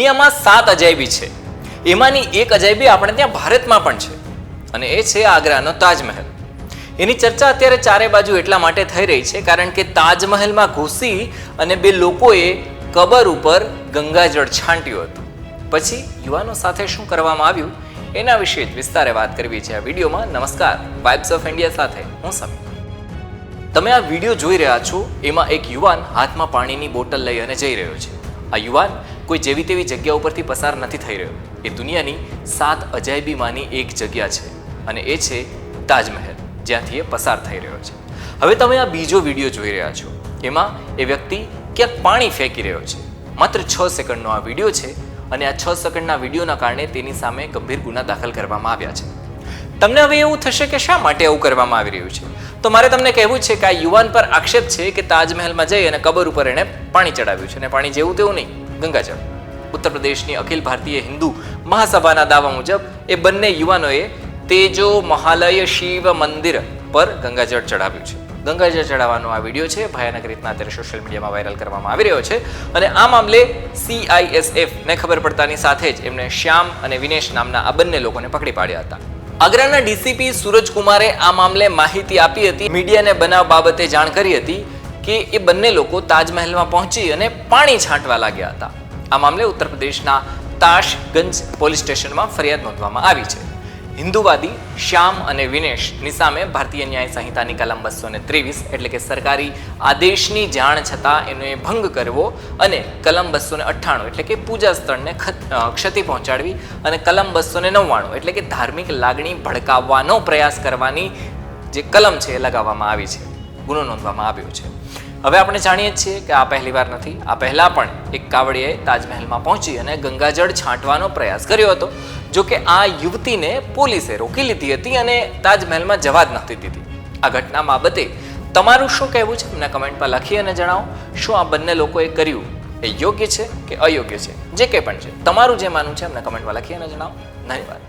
દુનિયામાં સાત અજાયબી છે. એમાંની એક અજાયબી આપણે ત્યાં ભારતમાં પણ છે અને એ છે આગ્રાનો તાજમહેલ. એની ચર્ચા અત્યારે ચારે બાજુ એટલા માટે થઈ રહી છે કારણ કે તાજમહેલમાં ઘૂસી અને બે લોકોએ કબર ઉપર ગંગાજળ છાંટ્યું હતું. પછી યુવાનો સાથે શું કરવામાં આવ્યું એના વિશે જ વિસ્તારે વાત કરવી છે આ વિડીયોમાં. નમસ્કાર વાઇબ્સ ઓફ ઇન્ડિયા સાથે હું સમીર. તમે આ વીડિયો જોઈ રહ્યા છો, એમાં એક યુવાન હાથમાં પાણીની બોટલ લઈ અને જઈ રહ્યો છે. આ યુવાન કોઈ જેવી તેવી જગ્યા ઉપરથી પસાર નથી થઈ રહ્યો. એ દુનિયાની સાત અજાયબીમાંની એક જગ્યા છે અને એ છે તાજમહેલ, જ્યાંથી એ પસાર થઈ રહ્યો છે. હવે તમે આ બીજો વીડિયો જોઈ રહ્યા છો. એમાં એ વ્યક્તિ ક્યાંક પાણી ફેંકી રહ્યો છે. માત્ર છ સેકન્ડનો આ વીડિયો છે અને આ છ સેકન્ડના વિડીયોના કારણે તેની સામે ગંભીર ગુના દાખલ કરવામાં આવ્યા છે. તમને હવે એવું થશે કે શા માટે એવું કરવામાં આવી રહ્યું છે? તો મારે તમને કહેવું છે કે આ યુવાન પર આક્ષેપ છે કે તાજમહેલમાં જઈ અને કબર ઉપર એણે પાણી ચડાવ્યું છે અને પાણી જેવું તેવું નહીં. ગંગાજળ. ઉત્તર પ્રદેશની અખિલ ભારતીય હિન્દુ મહાસભાના દાવા મુજબ એ બંને યુવાનોએ તેજો મહાલય શિવ મંદિર પર ગંગાજળ ચડાવ્યું છે. ગંગાજળ ચડાવવાનો આ વીડિયો છે, ભયાનક રીતના અત્યારે સોશિયલ મીડિયામાં વાયરલ કરવામાં આવી રહ્યો છે અને આ મામલે સીઆઈએસએફ ને ખબર પડતાની સાથે જ એમણે શ્યામ અને વિનેશ નામના આ બંને લોકોને પકડી પાડ્યા હતા. આગ્રાના ડીસીપી સૂરજકુમારે આ મામલે માહિતી આપી હતી. મીડિયાને બનાવ બાબતે જાણ કરી હતી કે એ બંને લોકો તાજમહેલમાં પહોંચી અને પાણી છાંટવા લાગ્યા હતા. આ મામલે ઉત્તર પ્રદેશના તાશગંજ પોલીસ સ્ટેશનમાં ફરિયાદ નોંધવામાં આવી છે. હિન્દુવાદી શ્યામ અને વિનેશની સામે ભારતીય ન્યાય સંહિતાની કલમ બસો ને ત્રેવીસ એટલે કે સરકારી આદેશની જાણ છતાં એનો એ ભંગ કરવો અને કલમ બસો ને અઠ્ઠાણું એટલે કે પૂજા સ્થળને ક્ષતિ પહોંચાડવી અને કલમ બસો ને નવ્વાણું એટલે કે ધાર્મિક લાગણી ભડકાવવાનો પ્રયાસ કરવાની જે કલમ છે એ લગાવવામાં આવી છે. ગુનો નોંધવામાં આવ્યો છે. હવે આપણે જાણીએ છીએ કે આ પહેલી વાર નથી, આ પહેલાં પણ એક કાવડીએ તાજમહેલમાં પહોંચી અને ગંગાજળ છાંટવાનો પ્રયાસ કર્યો હતો, જો કે આ યુવતીને પોલીસે રોકી લીધી હતી અને તાજમહેલમાં જવા જ નથી દીધી. આ ઘટના બાબતે તમારું શું કહેવું છે? અમને કમેન્ટમાં લખી અને જણાવો, શું આ બંને લોકોએ કર્યું? એ યોગ્ય છે કે અયોગ્ય છે? જે કંઈ પણ છે. તમારું જે માનવું છે, અમને કમેન્ટમાં લખી અને જણાવો. ધન્યવાદ.